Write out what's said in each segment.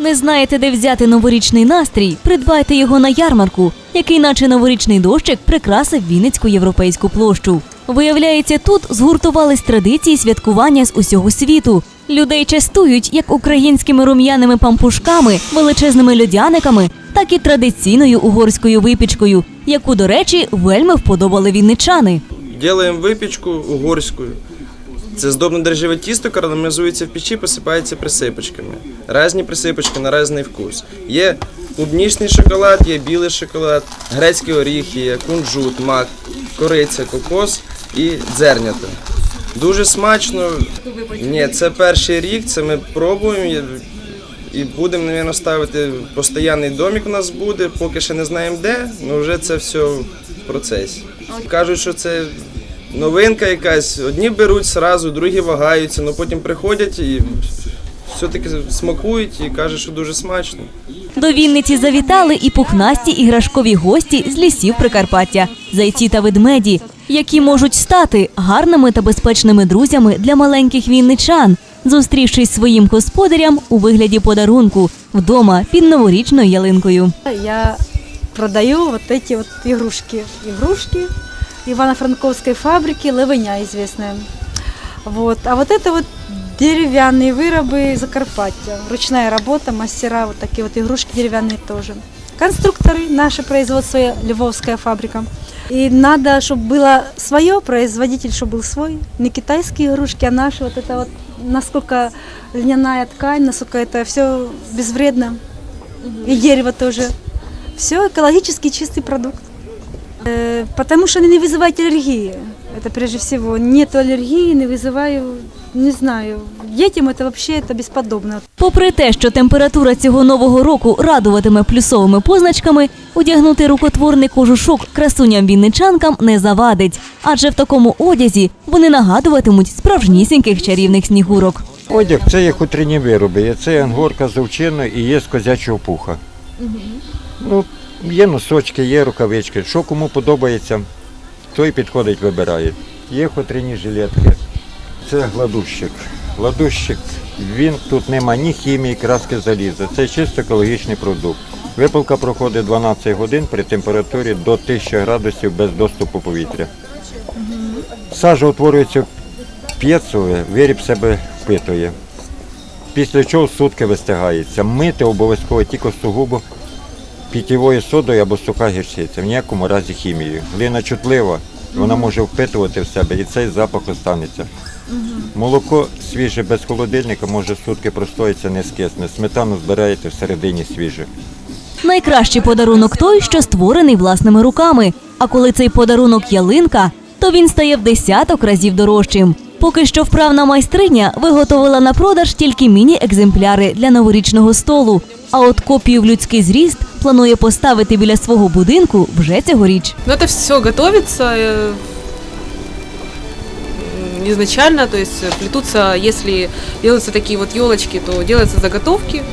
Не знаєте, де взяти новорічний настрій? Придбайте його на ярмарку, який, наче новорічний дощик, прикрасив Вінницьку європейську площу. Виявляється, тут згуртувались традиції святкування з усього світу. Людей частують як українськими рум'яними пампушками, величезними льодяниками, так і традиційною угорською випічкою, яку, до речі, вельми вподобали вінничани. Делаємо випічку угорську. Це здобне дрожжеве тісто карамелізується в печі, посипається присипочками. Різні присипочки на різний вкус. Є клубнічний шоколад, є білий шоколад, грецькі оріхи, є кунжут, мак, кориця, кокос і дзернята. Дуже смачно. Ні, це перший рік, це ми пробуємо і- і будемо, мабуть, ставити постійний домик у нас буде, поки ще не знаємо де, але вже це все в процесі. Кажуть, що це новинка якась. Одні беруть зразу, другі вагаються, але потім приходять і все-таки смакують і кажуть, що дуже смачно. До Вінниці завітали і пухнасті іграшкові гості з лісів Прикарпаття, зайці та ведмеді, які можуть стати гарними та безпечними друзями для маленьких вінничан, зустрівшись своїм господарям у вигляді подарунку вдома під новорічною ялинкою. Я продаю вот эти вот игрушки. Игрушки Ивано-Франковской фабрики Левеня известная. Вот. А вот это вот деревянные вырабы Закарпаття. Ручная работа, мастера, вот такие вот игрушки деревянные тоже. Конструкторы, наше производство, Львовская фабрика. И надо, чтобы было свое, производитель, чтобы был свой. Не китайские игрушки, а наши. Вот это вот, насколько льняная ткань, насколько это все безвредно. И дерево тоже. Все экологически чистый продукт. Э, Потому что они не вызывают аллергии. Это прежде всего. Нет аллергии, не вызываю, не знаю. Детям это вообще это бесподобно. Попри те, що температура цього нового року радуватиме плюсовими позначками, одягнути рукотворний кожушок красуням вінничанкам не завадить, адже в такому одязі вони нагадуватимуть справжнісіньких чарівних снігурок. Одяг це є хутряні вироби. Є Це ангорка з овчиною і є з козячого пуха. Ну, є носочки, є рукавички. Що кому подобається, той підходить, вибирає. Є хутряні жилетки. Це гладущик. Гладущик, він тут нема ні хімії, краски заліза. Це чисто екологічний продукт. Випалка проходить 12 годин при температурі до 1000 градусів без доступу повітря. Сажа утворюється п'єцу, виріб себе впитує. Після чого сутки вистигається. Мити обов'язково тільки сугубо питьовою содою або суха гірчиця, в ніякому разі хімією. Глина чутлива, вона може впитувати в себе і цей запах останеться. Молоко свіже без холодильника може сутки простоїться, не скисне. Сметану збираєте всередині свіже. Найкращий подарунок той, що створений власними руками. А коли цей подарунок ялинка, то він стає в десяток разів дорожчим. Поки що вправна майстриня виготовила на продаж тільки міні-екземпляри для новорічного столу. А от копію в людський зріст планує поставити біля свого будинку вже цьогоріч. Но это все готовится э, м, изначально, то есть э, плетутся, если делаются такие вот елочки, то делаются заготовки,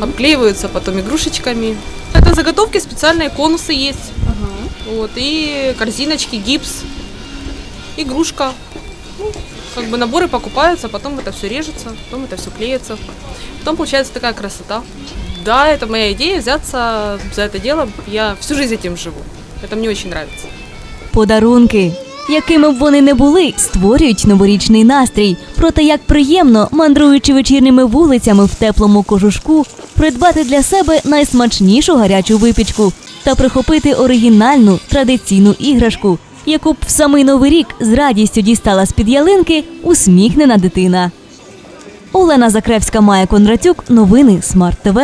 обклеиваются потом игрушечками. Это заготовки, специальные конусы есть. Вот, и корзиночки, гипс, игрушка. Ну, как бы наборы покупаются, потом это все режется, потом это все клеится. Потом получается такая красота. Да, это моя идея взяться за это дело. Я всю жизнь этим живу. Это мне очень нравится. Подарунки, якими б вони не були, створюють новорічний настрій. Проте як приємно, мандруючи вечірніми вулицями в теплому кожушку, придбати для себе найсмачнішу гарячу випічку та прихопити оригінальну традиційну іграшку, яку б в самий новий рік з радістю дістала з під ялинки усміхнена дитина. Олена Закревська, Майя Кондратюк. Новини Смарт ТВ.